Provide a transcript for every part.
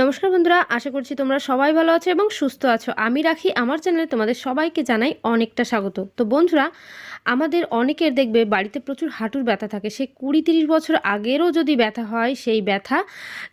নমস্কার বন্ধুরা, আশা করছি তোমরা সবাই ভালো আছো এবং সুস্থ আছো। আমি রাখি, আমার চ্যানেলে তোমাদের সবাইকে জানাই অনেকটা স্বাগত। তো বন্ধুরা আমাদের অনেকের দেখবে বাড়িতে প্রচুর হাঁটুর ব্যথা থাকে। সে কুড়ি তিরিশ বছর আগেরও যদি ব্যথা হয় সেই ব্যথা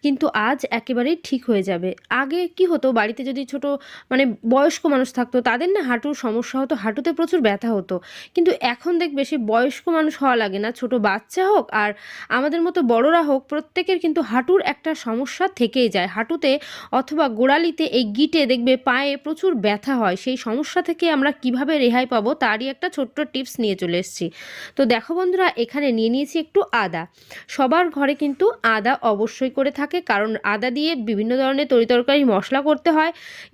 কিন্তু আজ একেবারেই ঠিক হয়ে যাবে। আগে কি হতো, বাড়িতে যদি ছোট মানে বয়স্ক মানুষ থাকতো, তাদের না হাঁটুর সমস্যা হতো, হাঁটুতে প্রচুর ব্যথা হতো। কিন্তু এখন দেখবে সে বয়স্ক মানুষ হওয়া লাগে না, ছোট বাচ্চা হোক আর আমাদের মতো বড়রা হোক, প্রত্যেকের কিন্তু হাঁটুর একটা সমস্যা থেকেই যায়। হাঁটুতে অথবা গোড়ালিতে এই গিটে দেখবে পায়ে প্রচুর ব্যথা হয়। সেই সমস্যা থেকে আমরা কীভাবে রেহাই পাবো, তারই একটা ছোট্ট টিপস নিয়ে চলে এসেছি। তো দেখো বন্ধুরা, এখানে নিয়ে নিয়েছি একটু আদা। সবার ঘরে কিন্তু আদা অবশ্যই করে থাকে, কারণ আদা দিয়ে বিভিন্ন ধরনের তরিতরকারি মশলা করতে হয়।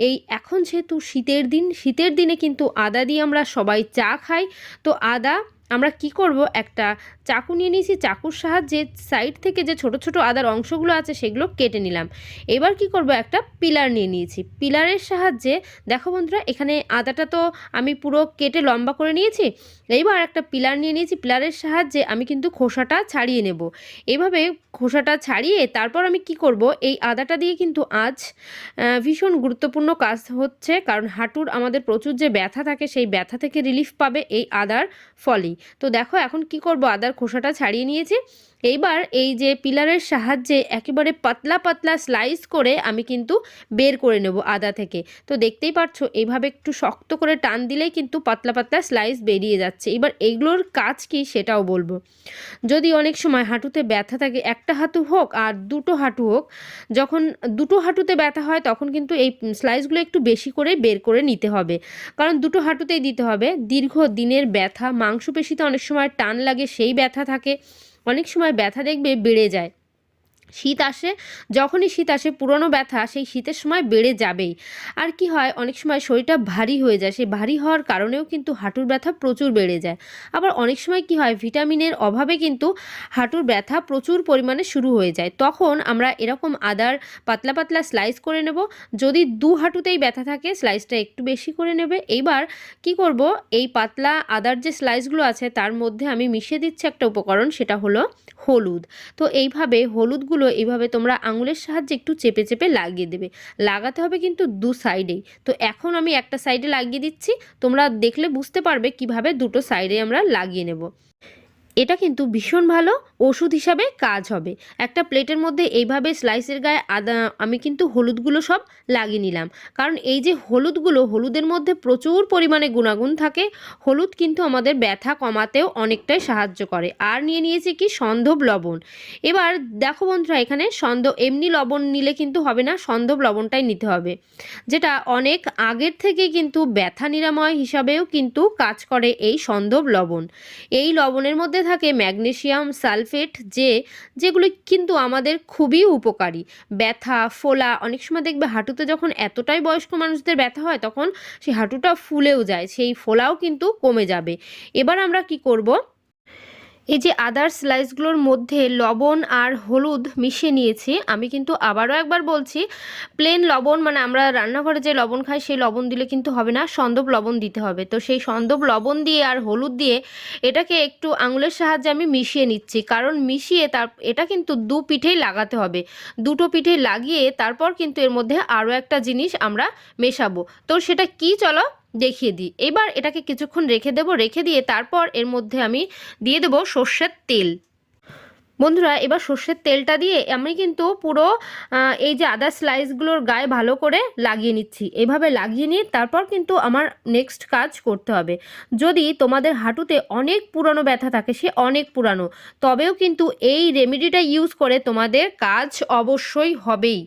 এই এখন যেহেতু শীতের দিন, শীতের দিনে কিন্তু আদা দিয়ে আমরা সবাই চা খাই। তো আদা আমরা কি করব? একটা চাকু নিয়ে নিয়েছি, চাকুর সাহায্যে সাইড থেকে যে ছোট ছোট আদার অংশগুলো আছে সেগুলো কেটে নিলাম। এবার কি করব? একটা পিলার নিয়ে নিয়েছি। পিলারের সাহায্যে, দেখো বন্ধুরা, এখানে আদাটা তো আমি পুরো কেটে লম্বা করে নিয়েছি। এইবার একটা পিলার নিয়ে নিয়েছি পিলারের সাহায্যে আমি কিন্তু খোসাটা ছাড়িয়ে নেব। এভাবে খোসাটা ছাড়িয়ে তারপর আমি কি করব? এই আদাটা দিয়ে কিন্তু আজ ভীষণ গুরুত্বপূর্ণ কাজ হচ্ছে, কারণ হাঁটুর আমাদের প্রচুর যে ব্যথা থাকে, সেই ব্যথা থেকে রিলিফ পাবে এই আদার ফলেই। তো দেখো এখন কি করব? আদার খোসাটা ছাড়িয়ে নিয়েছি। এইবার এই যে পিলারের সাহায্যে একেবারে পাতলা পাতলা স্লাইস করে আমি কিন্তু বের করে নেব আদা থেকে। তো দেখতেই পাচ্ছো এইভাবে একটু শক্ত করে টান দিলেই কিন্তু পাতলা পাতলা স্লাইস বেরিয়ে যাচ্ছে। এবার এইগুলোর কাজ কি সেটাও বলব। যদি অনেক সময় হাঁটুতে ব্যথা থাকে, একটা হাঁটু হোক আর দুটো হাঁটু হোক, যখন দুটো হাঁটুতে ব্যথা হয় তখন কিন্তু এই স্লাইসগুলো একটু বেশি করে বের করে নিতে হবে। কারণ দুটো হাঁটুতেই দিতে হবে। দীর্ঘ দিনের ব্যথা, মাংসপেশিতে অনেক সময় টান লাগে, সেই ব্যথা থাকে। অনেক সময় ব্যথা দেখবে বেড়ে যায়। শীত আসে, যখনই শীত আসে, পুরনো ব্যথা সেই শীতের সময় বেড়ে যাবেই। আর কি হয়, অনেক সময় শরীরটা ভারী হয়ে যায়, সেই ভারী হওয়ার কারণেও কিন্তু হাঁটুর ব্যথা প্রচুর বেড়ে যায়। আবার অনেক সময় কি হয়, ভিটামিনের অভাবে কিন্তু হাঁটুর ব্যথা প্রচুর পরিমাণে শুরু হয়ে যায়। তখন আমরা এরকম আদার পাতলা পাতলা স্লাইস করে নেব, যদি দু হাঁটুতেই ব্যথা থাকে স্লাইসটা একটু বেশি করে নেবে। এইবার কি করব, এই পাতলা আদার যে স্লাইসগুলো আছে, তার মধ্যে আমি মিশিয়ে দিচ্ছি একটা উপকরণ, সেটা হলো হলুদ। তো এইভাবে হলুদগুলো এইভাবে তোমরা আঙুলের সাহায্যে একটু চেপে চেপে লাগিয়ে দেবে। লাগাতে হবে কিন্তু দু সাইডেই তো এখন আমি একটা সাইডে লাগিয়ে দিচ্ছি। তোমরা দেখলে বুঝতে পারবে কীভাবে দুটো সাইডে আমরা লাগিয়ে নেব। এটা কিন্তু ভীষণ ভালো ওষুধ হিসাবে কাজ হবে। একটা প্লেটের মধ্যে এইভাবে স্লাইসের গায়ে আদা, আমি কিন্তু হলুদগুলো সব লাগিয়ে নিলাম। কারণ এই যে হলুদগুলো, হলুদের মধ্যে প্রচুর পরিমাণে গুণাগুণ থাকে, হলুদ কিন্তু আমাদের ব্যথা কমাতেও অনেকটাই সাহায্য করে। আর নিয়ে নিয়েছি কি? সন্ধব লবণ। এবার দেখো বন্ধুরা, এখানে সন্দ এমনি লবণ নিলে কিন্তু হবে না সন্ধব লবণটাই নিতে হবে। যেটা অনেক আগের থেকে কিন্তু ব্যথা নিরাময় হিসাবেও কিন্তু কাজ করে এই সন্ধব লবণ। এই লবণের মধ্যে থাকে ম্যাগনেশিয়াম সালফেট যে, যেগুলো কিন্তু আমাদের খুবই উপকারী। ব্যথা, ফোলা, অনেক সময় দেখবে হাঁটুতে যখন এতটাই বয়স্ক মানুষদের ব্যথা হয় তখন সেই হাঁটুটা ফুলেও যায়, সেই ফোলাও কিন্তু কমে যাবে। এবার আমরা কি করব? এই যে আদার স্লাইসগুলোর মধ্যে লবণ আর হলুদ মিশিয়ে নিয়েছি, আমি কিন্তু আবারও একবার বলছি প্লেন লবণ মানে আমরা রান্নাঘরে যে লবণ খাই, সেই লবণ দিলে কিন্তু হবে না, সন্দব লবণ দিতে হবে। তো সেই সন্দব লবণ দিয়ে আর হলুদ দিয়ে এটাকে একটু আঙুলের সাহায্যে আমি মিশিয়ে নিচ্ছি, কারণ মিশিয়ে তার, এটা কিন্তু দু পিঠেই লাগাতে হবে। দুটো পিঠে লাগিয়ে তারপর কিন্তু এর মধ্যে আরও একটা জিনিস আমরা মেশাবো। তো সেটা কি চলো দেখিয়ে দিই। এবার এটাকে কিছুক্ষণ রেখে দেবো, রেখে দিয়ে তারপর এর মধ্যে আমি দিয়ে দেবো সর্ষের তেল। বন্ধুরা, এবার সর্ষের তেলটা দিয়ে আমি কিন্তু পুরো এই যে আদা স্লাইসগুলোর গায়ে ভালো করে লাগিয়ে নিচ্ছি। এভাবে লাগিয়ে নিয়ে তারপর কিন্তু আমার নেক্সট কাজ করতে হবে। যদি তোমাদের হাঁটুতে অনেক পুরনো ব্যথা থাকে, সে অনেক পুরানো, তবেও কিন্তু এই রেমেডিটা ইউজ করে তোমাদের কাজ অবশ্যই হবেই।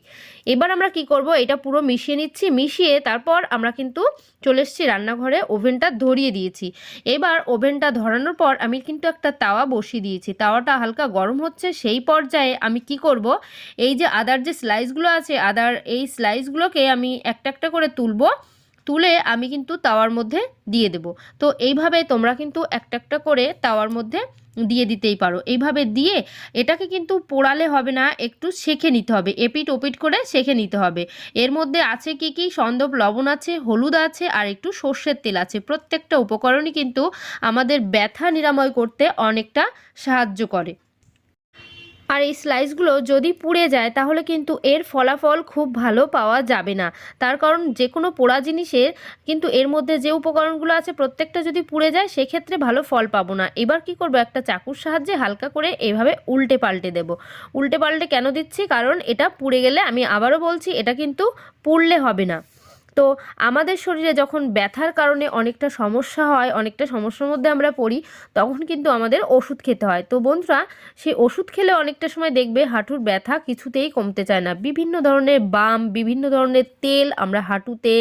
এবার আমরা কি করব? এটা পুরো মিশিয়ে নিচ্ছি, মিশিয়ে তারপর আমরা কিন্তু চলে এসেছি রান্নাঘরে, ওভেনটা ধরিয়ে দিয়েছি। এবার ওভেনটা ধরানোর পর আমি কিন্তু একটা তাওয়া বসিয়ে দিয়েছি। তাওয়াটা হালকা গরম হচ্ছে, সেই পর্যায়ে আমি কি করব? এই যে আদার যে স্লাইসগুলো আছে, আদার এই স্লাইসগুলোকে আমি একটা একটা করে তুলবো, তুলে আমি কিন্তু তাওয়ার মধ্যে দিয়ে দেব। তো এইভাবে তোমরা কিন্তু একটা একটা করে তাওয়ার মধ্যে দিয়ে দিতেই পারো। এইভাবে দিয়ে এটাকে কিন্তু পোড়ালে হবে না, একটু সেঁকে নিতে হবে। এপিট ওপিট করে শেখে নিতে হবে। এর মধ্যে আছে কি কি? সন্দব লবণ আছে, হলুদ আছে, আর একটু সর্ষের তেল আছে। প্রত্যেকটা উপকরণই কিন্তু আমাদের ব্যথা নিরাময় করতে অনেকটা সাহায্য করে। আর এই স্লাইসগুলো যদি পুড়ে যায়, তাহলে কিন্তু এর ফলাফল খুব ভালো পাওয়া যাবে না। তার কারণ যে কোনো পোড়া জিনিসের কিন্তু এর মধ্যে যে উপকরণগুলো আছে, প্রত্যেকটা যদি পুড়ে যায়, সেক্ষেত্রে ভালো ফল পাবো না। এবার কি করব? একটা চাকুর সাহায্যে হালকা করে এইভাবে উল্টে পাল্টে দেব। উল্টে পাল্টে কেন দিচ্ছি? কারণ এটা পুড়ে গেলে আমি আবারও বলছি, এটা কিন্তু পুড়লে হবে না। তো আমাদের শরীরে যখন ব্যথার কারণে অনেকটা সমস্যা হয়, অনেকটা সমস্যার মধ্যে আমরা পড়ি, তখন কিন্তু আমাদের ওষুধ খেতে হয়। তো বন্ধুরা সেই ওষুধ খেলে অনেকটা সময় দেখবে হাঁটুর ব্যথা কিছুতেই কমতে চায় না। বিভিন্ন ধরনের বাম, বিভিন্ন ধরনের তেল আমরা হাঁটুতে,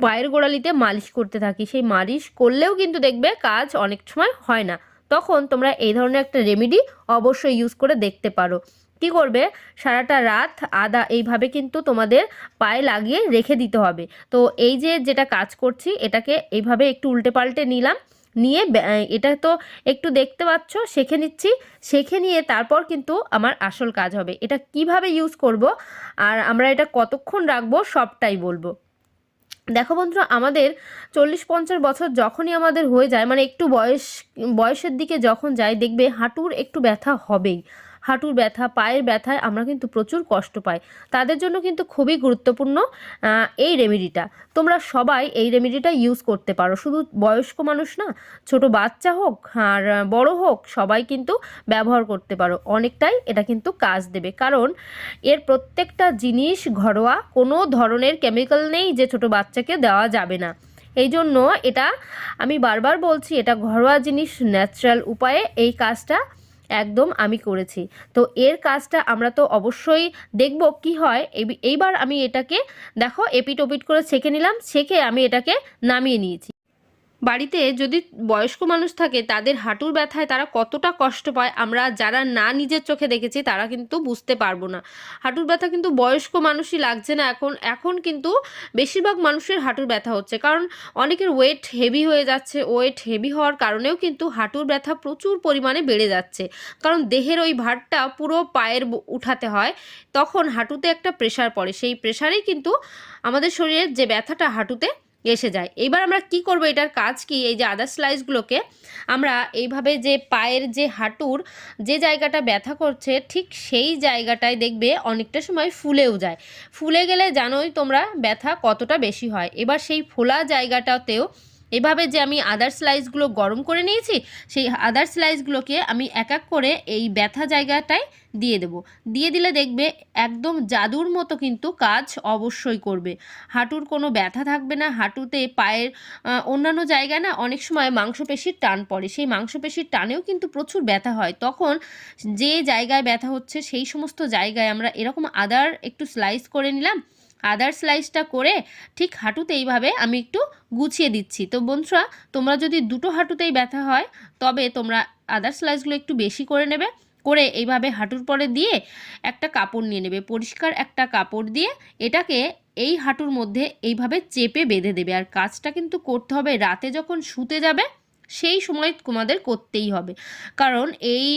পায়ের গোড়ালিতে মালিশ করতে থাকি। সেই মালিশ করলেও কিন্তু দেখবে কাজ অনেক সময় হয় না। তখন তোমরা এই ধরনের একটা রেমেডি অবশ্যই ইউজ করে দেখতে পারো। কি করবে সারাটা রাত আদা এইভাবে কিন্তু তোমাদের পায়ে লাগিয়ে রেখে দিতে হবে। তো এই যে যেটা কাজ করছি এটাকে এইভাবে একটু উল্টে পাল্টে নিলাম। নিয়ে এটা তো একটু দেখতে পাচ্ছ শেখে নিচ্ছি। শেখে নিয়ে তারপর কিন্তু আমার আসল কাজ হবে। এটা কীভাবে ইউজ করব আর আমরা এটা কতক্ষণ রাখব সবটাই বলব। দেখো বন্ধুরা, আমাদের চল্লিশ পঞ্চাশ বছর যখনই আমাদের হয়ে যায় মানে একটু বয়স, বয়সের দিকে যখন যায়, দেখবে হাঁটুর একটু ব্যথা হবেই। হাঁটুর ব্যথা, পায়ের ব্যথায় আমরা কিন্তু প্রচুর কষ্ট পাই। তাদের জন্য কিন্তু খুবই গুরুত্বপূর্ণ এই রেমেডিটা। তোমরা সবাই এই রেমেডিটা ইউজ করতে পারো। শুধু বয়স্ক মানুষ না, ছোট বাচ্চা হোক আর বড় হোক, সবাই কিন্তু ব্যবহার করতে পারো। অনেকটাই এটা কিন্তু কাজ দেবে। কারণ এর প্রত্যেকটা জিনিস ঘরোয়া, কোনো ধরনের কেমিক্যাল নেই যে ছোট বাচ্চাকে দেওয়া যাবে না। এই জন্য এটা আমি বারবার বলছি, এটা ঘরোয়া জিনিস ন্যাচারাল উপায়ে এই কাজটা একদম আমি করেছি। তো এর কাজটা আমরা তো অবশ্যই দেখব কি হয়। এইবার আমি এটাকে, দেখো এপিট ওপিট করে ছেঁকে নিলাম, ছেঁকে আমি এটাকে নামিয়ে নিয়েছি। বাড়িতে যদি বয়স্ক মানুষ থাকে, তাদের হাঁটুর ব্যথায় তারা কতটা কষ্ট পায়, আমরা যারা না নিজের চোখে দেখেছি, তারা কিন্তু বুঝতে পারব না। হাঁটুর ব্যথা কিন্তু বয়স্ক মানুষই লাগছে না, এখন এখন কিন্তু বেশিরভাগ মানুষের হাঁটুর ব্যথা হচ্ছে। কারণ অনেকের ওয়েট হেভি হয়ে যাচ্ছে ওয়েট হেভি হওয়ার কারণেও কিন্তু হাঁটুর ব্যথা প্রচুর পরিমাণে বেড়ে যাচ্ছে। কারণ দেহের ওই ভারটা পুরো পায়ের উঠাতে হয়, তখন হাঁটুতে একটা প্রেশার পড়ে। সেই প্রেশারেই কিন্তু আমাদের শরীরের যে ব্যথাটা হাঁটুতে এসে যায়। এবার আমরা কি করব? এটার কাজ কি? এই যে আদার স্লাইসগুলোকে আমরা এইভাবে যে পায়ের যে হাঁটুর যে জায়গাটা ব্যথা করছে, ঠিক সেই জায়গাটায় দেখবে অনেকটা সময় ফুলেও যায়। ফুলে গেলে জানোই তোমরা ব্যথা কতটা বেশি হয়। এবার সেই ফোলা জায়গাটাতেও এভাবে যে আমি আদার স্লাইসগুলো গরম করে নিয়েছি, সেই আদার স্লাইসগুলোকে আমি এক এক করে এই ব্যথা জায়গাটায় দিয়ে দেব। দিয়ে দিলে দেখবে একদম জাদুর মতো কিন্তু কাজ অবশ্যই করবে। হাঁটুর কোনো ব্যথা থাকবে না, হাঁটুতে পায়ের অন্যান্য জায়গায় না অনেক সময় মাংসপেশির টান পড়ে। সেই মাংসপেশির টানেও কিন্তু প্রচুর ব্যথা হয়। তখন যে জায়গায় ব্যথা হচ্ছে, সেই সমস্ত জায়গায় আমরা এরকম আদার একটু স্লাইস করে নিলাম আদার স্লাইসটা করে ঠিক হাঁটুতে এইভাবে আমি একটু গুছিয়ে দিচ্ছি। তো বন্ধুরা, তোমরা যদি দুটো হাঁটুতেই ব্যথা হয়, তবে তোমরা আদার স্লাইসগুলো একটু বেশি করে নেবে, করে এইভাবে হাঁটুর পরে দিয়ে একটা কাপড় নিয়ে নেবে। পরিষ্কার একটা কাপড় দিয়ে এটাকে এই হাঁটুর মধ্যে এইভাবে চেপে বেঁধে দেবে। আর কাজটা কিন্তু করতে হবে রাতে যখন শুতে যাবে, সেই সময় তোমাদের করতেই হবে। কারণ এই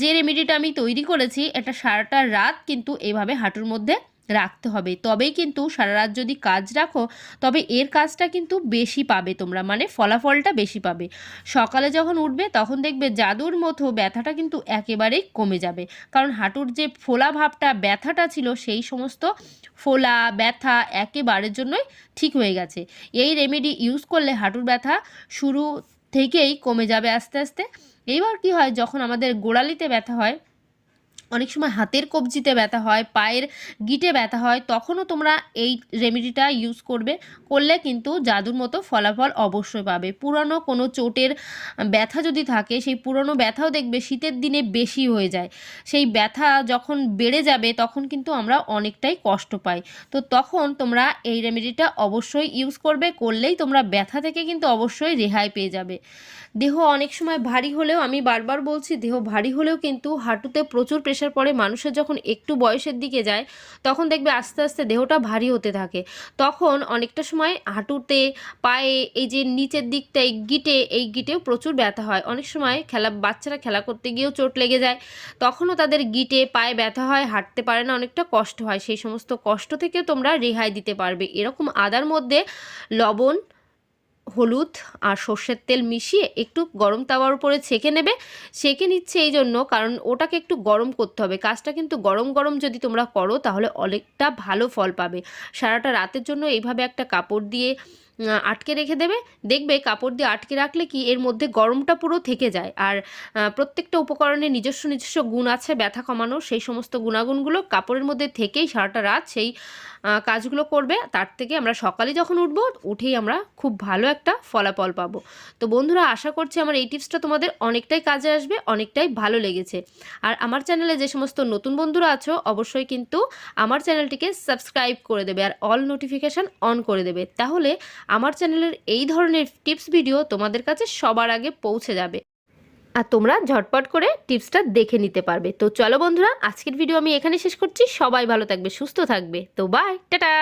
যে রেমেডিটা আমি তৈরি করেছি, এটা সারাটা রাত কিন্তু এইভাবে হাঁটুর মধ্যে রাখতে হবে। তবেই কিন্তু সারা রাত যদি কাজ রাখো, তবে এর কাজটা কিন্তু বেশি পাবে তোমরা মানে ফলাফলটা বেশি পাবে। সকালে যখন উঠবে, তখন দেখবে জাদুর মতো ব্যথাটা কিন্তু একেবারেই কমে যাবে। কারণ হাঁটুর যে ফোলা ভাবটা, ব্যথাটা ছিল, সেই সমস্ত ফোলা, ব্যথা একেবারের জন্যই ঠিক হয়ে গেছে। এই রেমেডি ইউজ করলে হাঁটুর ব্যথা শুরু থেকেই কমে যাবে আস্তে আস্তে। এইবার কি হয়, যখন আমাদের গোড়ালিতে ব্যথা হয় অনেক সময় হাতের কবজিতে ব্যথা হয়, পায়ের গিটে ব্যথা হয়, তখনও তোমরা এই রেমেডিটা ইউজ করবে। করলে কিন্তু জাদুর মতো ফলাফল অবশ্যই পাবে। পুরনো কোনো চোটের ব্যথা যদি থাকে, সেই পুরনো ব্যথাও দেখবে শীতের দিনে বেশি হয়ে যায়। সেই ব্যথা যখন বেড়ে যাবে, তখন কিন্তু আমরা অনেকটাই কষ্ট পাই। তো তখন তোমরা এই রেমেডিটা অবশ্যই ইউজ করবে, করলেই তোমরা ব্যথা থেকে কিন্তু অবশ্যই রেহাই পেয়ে যাবে। দেহ অনেক সময় ভারী হলেও, আমি বারবার বলছি, দেহ ভারী হলেও কিন্তু হাঁটুতে প্রচুর প্রেশার পড়ে মানুষের যখন একটু বয়সের দিকে যায়, তখন দেখবে আস্তে আস্তে দেহটা ভারী হতে থাকে। তখন অনেকটা সময় হাঁটুতে, পায়ে, এই যে নিচের দিকটা, এই গিটে, এই গিটেও প্রচুর ব্যথা হয়। অনেক সময় খেলা, বাচ্চারা খেলা করতে গিয়েও চোট লেগে যায়। তখনও তাদের গিটে, পায়ে ব্যথা হয়, হাঁটতে পারে না, অনেকটা কষ্ট হয়। সেই সমস্ত কষ্ট থেকে তোমরা রেহাই দিতে পারবে। এরকম আদার মধ্যে লবণ হলুদ আর সর্ষের তেল মিশিয়ে একটু গরম তাওয়ার উপরে ছেঁকে নেবে। ছেঁকে নিচ্ছে এই জন্য কারণ ওটাকে একটু গরম করতে হবে। কাজটা কিন্তু গরম গরম যদি তোমরা করো তাহলে অনেকটা ভালো ফল পাবে। সারাটা রাতের জন্য এইভাবে একটা কাপড় দিয়ে আটকে রেখে দেবে। দেখবে কাপড় দিয়ে আটকে রাখলে কি এর মধ্যে গরমটা পুরো থেকে যায়। আর প্রত্যেকটা উপকরণে নিজস্ব নিজস্ব গুণ আছে, ব্যথা কমানোর সেই সমস্ত গুণাগুণগুলো কাপড়ের মধ্যে থেকেই সারাটা রাত সেই কাজগুলো করবে। তার থেকে আমরা সকালে যখন উঠব, উঠেই আমরা খুব ভালো একটা ফলাফল পাবো। তো বন্ধুরা, আশা করছি আমার এই টিপসটা তোমাদের অনেকটাই কাজে আসবে, অনেকটাই ভালো লেগেছে। আর আমার চ্যানেলে যে সমস্ত নতুন বন্ধুরা আছো, অবশ্যই কিন্তু আমার চ্যানেলটিকে সাবস্ক্রাইব করে দেবে আর অল নোটিফিকেশান অন করে দেবে। তাহলে আমার চ্যানেলের এই ধরনের টিপস ভিডিও তোমাদের কাছে সবার আগে পৌঁছে যাবে। আর তোমরা ঝটপট করে টিপসটা দেখে নিতে পারবে। তো চলো বন্ধুরা, আজকের ভিডিও আমি এখানে শেষ করছি। সবাই ভালো থাকবে, সুস্থ থাকবে। তো বাই টাটা!